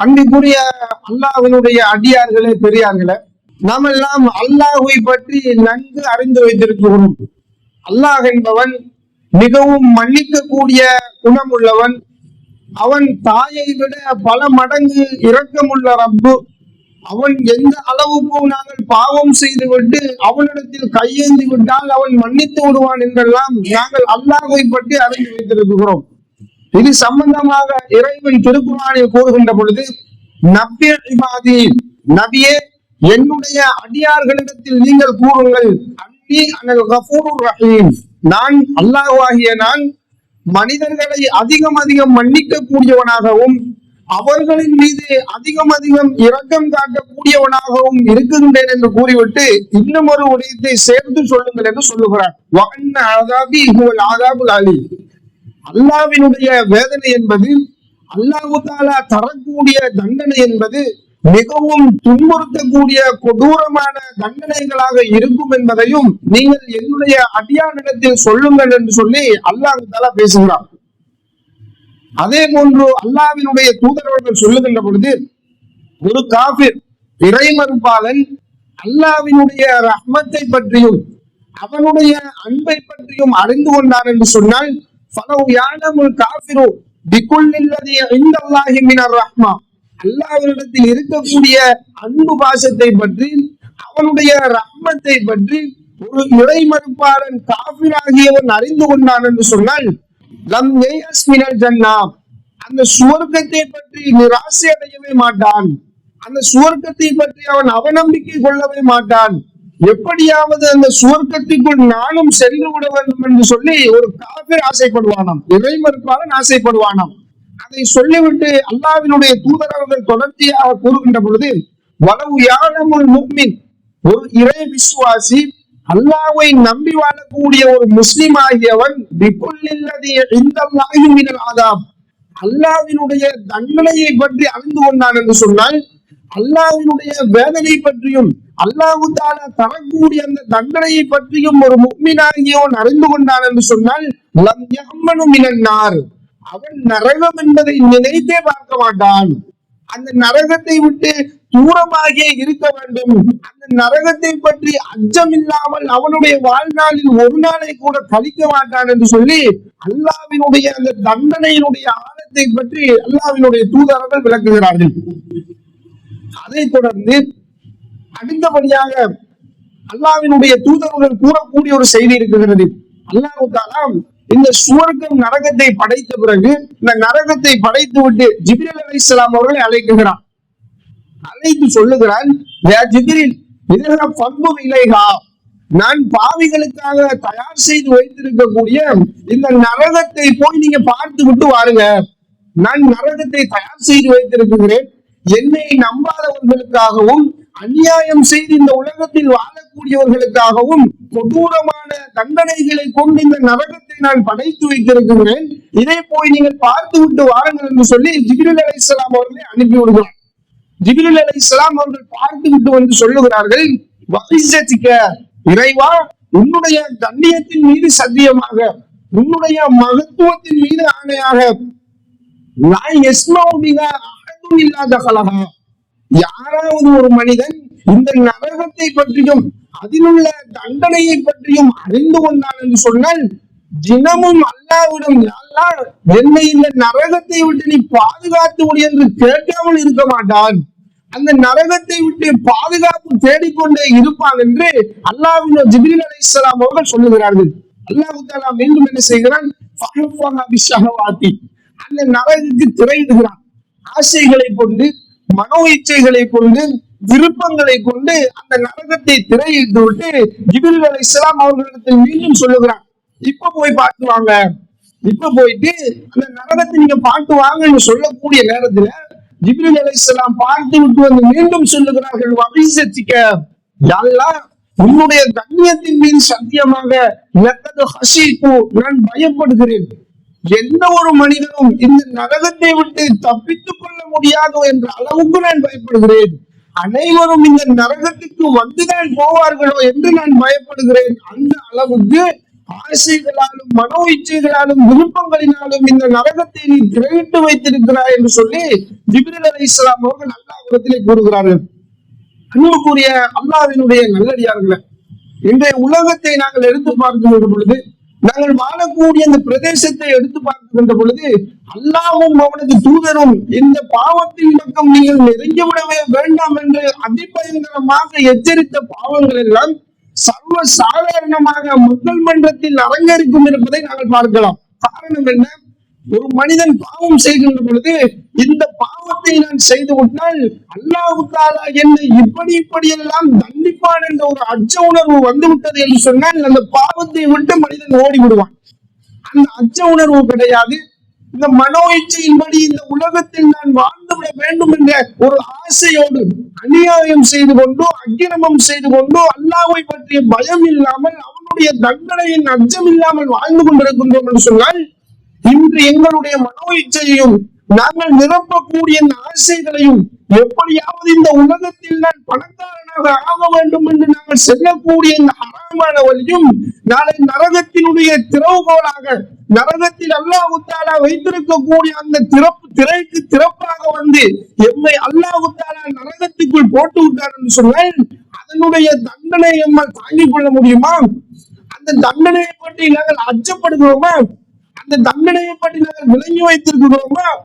அன்றைக்குரிய அல்லாஹினுடைய அடியார்களே பெரியார்களே நாம் எல்லாம் அல்லாஹுவை பற்றி நன்கு அறிந்து வைத்திருக்கிறோம். அல்லாஹ் என்பவன் மிகவும் மன்னிக்கக்கூடிய குணமுள்ளவன். அவன் தாயை விட பல மடங்கு இரக்கமுள்ள ரப்பு. அவன் எந்த அளவுக்கு நாங்கள் பாவம் செய்துவிட்டு அவனிடத்தில் கையேந்தி விட்டால் அவன் மன்னித்து விடுவான் என்றெல்லாம் நாங்கள் அல்லாஹ்வை பற்றி அறிந்து வைத்திருக்கிறோம். இது சம்பந்தமாக இறைவன் திருக்குறானை கூறுகின்ற பொழுது நபிய இபாதி நபியே என்னுடைய அடியார்களிடத்தில் நீங்கள் கூறுங்கள் அன்னி அனல் ரஹீம். நான் அல்லாஹாகிய நான் மனிதர்களை அதிகம் அதிகம் மன்னிக்க கூடியவனாகவும் அவர்களின் மீது அதிகம் அதிகம் இரக்கம் காட்டக்கூடியவனாகவும் இருக்கின்றேன் என்று கூறிவிட்டு இன்னும் ஒரு உடையத்தை சேர்த்து சொல்லுங்கள் என்று சொல்லுகிறார். வஅன்ன ஆதாபுல் அலி அல்லாவினுடைய வேதனை என்பது அல்லாஹு தாலா தரக்கூடிய தண்டனை என்பது மிகவும் துன்புறுத்தக்கூடிய கொடூரமான தண்டனைகளாக இருக்கும் என்பதையும் நீங்கள் என்னுடைய அடியானிடத்தில் சொல்லுங்கள் என்று சொல்லி அல்லாஹு தாலா பேசுகிறார். அதே போன்று அல்லாவினுடைய தூதரவர்கள் சொல்லுகின்ற பொழுது ஒரு காபிர் இறைமறுப்பாளன் அல்லாவினுடைய ரஹ்மத்தை பற்றியும் அவனுடைய அன்பை பற்றியும் அறிந்து கொண்டான் என்று சொன்னால் ஃபலவ் யானமுல் காஃபிரு பிக்குல்லில்லதி இந்தல்லாஹி மினர் ரஹ்மா அல்லாஹ்விடத்தில் இருக்கக்கூடிய அன்பு பாசத்தை பற்றி அவனுடைய ரஹ்மத்தை பற்றி ஒரு இறைமறுப்பாளன் காஃபிராகியவன் அறிந்து கொண்டான் என்று சொன்னால் லம் யயஸ் ஜன்னா அந்த சுவர்க்கத்தை பற்றி நிராசை அடையவே மாட்டான் அந்த சுவர்க்கத்தை பற்றி அவன் அவநம்பிக்கை கொள்ளவே மாட்டான் எப்படியாவது அந்த சுவர்க்கத்திற்குள் நானும் சென்று விட வேண்டும் என்று சொல்லி ஒரு காபிர் ஆசைப்படுவானாம். இறைமறுப்பாளன் ஆசைப்படுவானாம். அதை சொல்லிவிட்டு அல்லாவினுடைய தூதரவர்கள் தொடர்ச்சியாக கூறுகின்ற பொழுது வலவு யாழமுல் முக்மின். ஒரு இறை விசுவாசி அல்லாவை நம்பி வாழக்கூடிய ஒரு முஸ்லிம் ஆகியவன் விபுல்லில்லதி இந்த மினல் ஆதாம் அல்லாவினுடைய தண்டனையை பற்றி அறிந்து கொண்டான் என்று சொன்னால் அல்லாஹினுடைய வேதனை பற்றியும் அல்லாஹு தாலா தரக்கூடிய அந்த தண்டனையை பற்றியும் ஒரு முக்மினாகியவன் அறிந்து கொண்டான் என்று சொன்னால் லம் நார். அவன் நரகம் என்பதை நினைத்தே பார்க்க மாட்டான். அந்த நரகத்தை விட்டு தூரமாகியே இருக்க வேண்டும். அந்த நரகத்தை பற்றி அச்சம் இல்லாமல் அவனுடைய வாழ்நாளில் ஒரு நாளை கூட கழிக்க மாட்டான் என்று சொல்லி அல்லாவினுடைய அந்த தண்டனையினுடைய ஆழத்தை பற்றி அல்லாவினுடைய தூதரர்கள் விளக்குகிறார்கள். அதைத் தொடர்ந்து அடுத்தபடியாக அல்லாவினுடைய தூதர்கள் கூறக்கூடிய ஒரு செய்தி இருக்கிறது. அல்லாஹு தாலா இந்த சுவர்க்கம் நரகத்தை படைத்த பிறகு இந்த நரகத்தை படைத்து விட்டு ஜிபிரல் அலி இஸ்லாம் அவர்களை அழைக்குகிறான் அழைத்து சொல்லுகிறான் பண்பு இலைகா நான் பாவிகளுக்காக தயார் செய்து வைத்திருக்கக்கூடிய இந்த நரகத்தை போய் நீங்க பார்த்து விட்டு வாருங்க. நான் நரகத்தை தயார் செய்து வைத்திருக்கிறேன். என்னை நம்பாதவர்களுக்காகவும் அநியாயம் செய்து இந்த உலகத்தில் வாழக்கூடியவர்களுக்காகவும் கொடூரமான தண்டனைகளை கொண்டு இந்த நரகத்தை நான் படைத்து வைத்திருக்கிறேன். இதை போய் நீங்கள் பார்த்து விட்டு வாருங்கள் என்று சொல்லி ஜிபிரில் இஸ்லாம் அவர்களை அனுப்பி விடுகிறார். ஜிபிரில் இஸ்லாம் அவர்கள் பார்த்து விட்டு வந்து சொல்லுகிறார்கள் இறைவா உன்னுடைய தண்டியத்தின் மீது சத்தியமாக உன்னுடைய மகத்துவத்தின் மீது ஆணையாக நான் யஸ்மவு இல்லாத கலகா யாராவது ஒரு மனிதன் இந்த நரகத்தை பற்றியும் அதிலுள்ள தண்டனையை பற்றியும் அறிந்து கொண்டான் என்று சொன்னால் தினமும் அல்லாவிடம் அல்லாஹ் என்னை இந்த நரகத்தை விட்டு நீ பாதுகாத்து விடு என்று கேட்காமல் இருக்க மாட்டான். அந்த நரகத்தை விட்டு பாதுகாப்பு தேடிக்கொண்டே இருப்பான் என்று அல்லாவின் ஜிபிரில் அலி இஸ்லாம் அவர்கள் சொல்லுகிறார்கள். அல்லாஹு தாலா மீண்டும் என்ன செய்கிறான்? அந்த நரகுக்கு திரையிடுகிறான் ஆசைகளை கொண்டு மனோ இச்சைகளை கொண்டு விருப்பங்களை கொண்டு அந்த நரகத்தை திரையிட்டு விட்டு ஜிபில் அலை இஸ்லாம் அவர்களிடத்தில் மீண்டும் சொல்லுகிறான் இப்ப போய் பார்த்து வாங்க. இப்ப போயிட்டு அந்த நரகத்தை நீங்க பார்த்து வாங்கன்னு சொல்லக்கூடிய நேரத்துல ஜிபில் அலை இஸ்லாம் பார்த்து விட்டு வந்து மீண்டும் சொல்லுகிறார்கள் வபிசத்திக்க யாரெல்லாம் உன்னுடைய கண்ணியத்தின் மீது சத்தியமாக நான் பயப்படுகிறேன். எந்த ஒரு மனிதனும் இந்த நரகத்தை விட்டு தப்பித்துக் கொள்ள முடியாதோ என்ற அளவுக்கு நான் பயப்படுகிறேன். அனைவரும் இந்த நரகத்துக்கு வந்துதான் போவார்களோ என்று நான் பயப்படுகிறேன். அந்த அளவுக்கு ஆசைகளாலும் மனோ இச்சைகளாலும் விருப்பங்களினாலும் இந்த நரகத்தை நீ திரையிட்டு வைத்திருக்கிறாய் என்று சொல்லி ஜிபிரல் அலி இஸ்லாம் அவர்கள் அல்லாஹ்விடத்திலே கூறுகிறார்கள். அன்புக்குரிய அல்லாவினுடைய நல்லடியார்களை இன்றைய உலகத்தை நாங்கள் எடுத்து பார்க்கும் பொழுது நாங்கள் வாழக்கூடிய இந்த பிரதேசத்தை எடுத்து பார்க்கின்ற பொழுது அல்லாவும் அவனது தூதரும் இந்த பாவத்தின் பக்கம் நீங்கள் நெருங்கிவிடவே வேண்டாம் என்று அதிபயங்கரமாக எச்சரித்த பாவங்கள் எல்லாம் சர்வ சாதாரணமாக மக்கள் மன்றத்தில் அரங்கேறிக்கும் இருப்பதை நாங்கள் பார்க்கலாம். காரணம் என்ன? ஒரு மனிதன் பாவம் செய்கின்ற பொழுது இந்த பாவத்தை நான் செய்து விட்டால் அல்லாஹு என்னை இப்படி இப்படி எல்லாம் தண்டிப்பான் என்ற ஒரு அச்ச உணர்வு வந்து விட்டது என்று சொன்னால் அந்த பாவத்தை விட்டு மனிதன் ஓடி விடுவான் அந்த அச்ச உணர்வு கிடையாது. இந்த மனோ இச்சையின்படி இந்த உலகத்தில் நான் வாழ்ந்துவிட வேண்டும் என்ற ஒரு ஆசையோடு அநியாயம் செய்து கொண்டோ அக்கிரமம் செய்து கொண்டோ அல்லாவை பற்றிய பயம் இல்லாமல் அவனுடைய தண்டனையின் அச்சம் இல்லாமல் வாழ்ந்து கொண்டிருக்கின்றோம் என்று சொன்னால் இன்று எங்களுடைய மனோ இச்சையையும் நாங்கள் நிரப்பக்கூடிய இந்த ஆசைகளையும் எப்படியாவது இந்த உலகத்தில் நான் பணக்காரனாக ஆக வேண்டும் என்று நாங்கள் செல்லக்கூடிய இந்த அறமான வழியும் நாளை நரகத்தினுடைய திறவுகோலாக நரகத்தில் அல்லாஹுத்தாலா வைத்திருக்கக்கூடிய அந்த திறப்பு திரைக்கு திறப்பாக வந்து எம்மை அல்லாஹுத்தாலா நரகத்துக்குள் போட்டு விட்டார் என்று சொன்னால் அதனுடைய தண்டனை எம்மால் தாங்கிக் கொள்ள முடியுமா? அந்த தண்டனையை பற்றி நாங்கள் அச்சப்படுகிறோமா? தண்டனையை பற்றி நாங்கள் விளங்கி வைத்திருக்கிறோமா?